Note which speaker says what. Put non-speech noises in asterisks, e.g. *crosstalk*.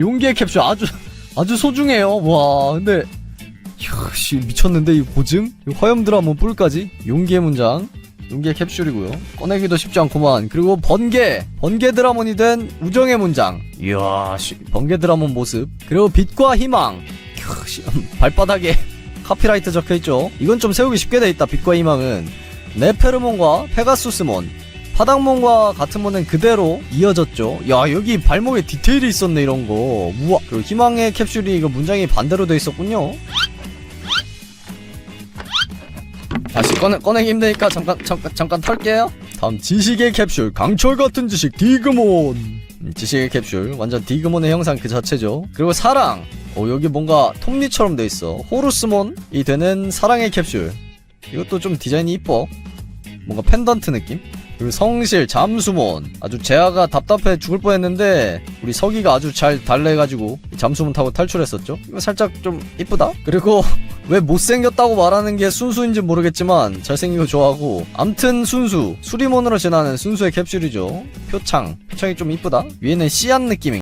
Speaker 1: 용기의 캡슐 아주 아주 소중해요. 와 근데 씨 미쳤는데 이 고증? 이 화염 드라몬 뿔까지? 용기의 문장 용기의 캡슐이고요. 꺼내기도 쉽지 않구만. 그리고 번개 번개 드라몬이 된 우정의 문장. 이야 씨 번개 드라몬 모습. 그리고 빛과 희망. 씨, 발바닥에 *laughs* 카피라이트 적혀 있죠. 이건 좀 세우기 쉽게 돼 있다. 빛과 희망은 네페르몬과 페가수스몬. 파닥몬과 같은 모는 그대로 이어졌죠. 야 여기 발목에 디테일이 있었네 이런 거. 우와. 그리고 희망의 캡슐이 이거 문장이 반대로 돼 있었군요. 다시 꺼내 꺼내기 힘드니까 잠깐 잠깐 잠깐 털게요. 다음 지식의 캡슐 강철 같은 지식 디그몬. 음, 지식의 캡슐 완전 디그몬의 형상 그 자체죠. 그리고 사랑. 어 여기 뭔가 톱니처럼 돼 있어. 호루스몬이 되는 사랑의 캡슐. 이것도 좀 디자인이 이뻐. 뭔가 펜던트 느낌? 그리고 성실, 잠수몬. 아주 재하가 답답해 죽을 뻔했는데 우리 서기가 아주 잘 달래가지고 잠수몬 타고 탈출했었죠. 이거 살짝 좀 이쁘다. 그리고 왜 못생겼다고 말하는 게 순수인지 모르겠지만 잘생긴 거 좋아하고 암튼 순수 수리몬으로 지나는 순수의 캡슐이죠. 표창 표창이 좀 이쁘다. 위에는 씨앗 느낌인.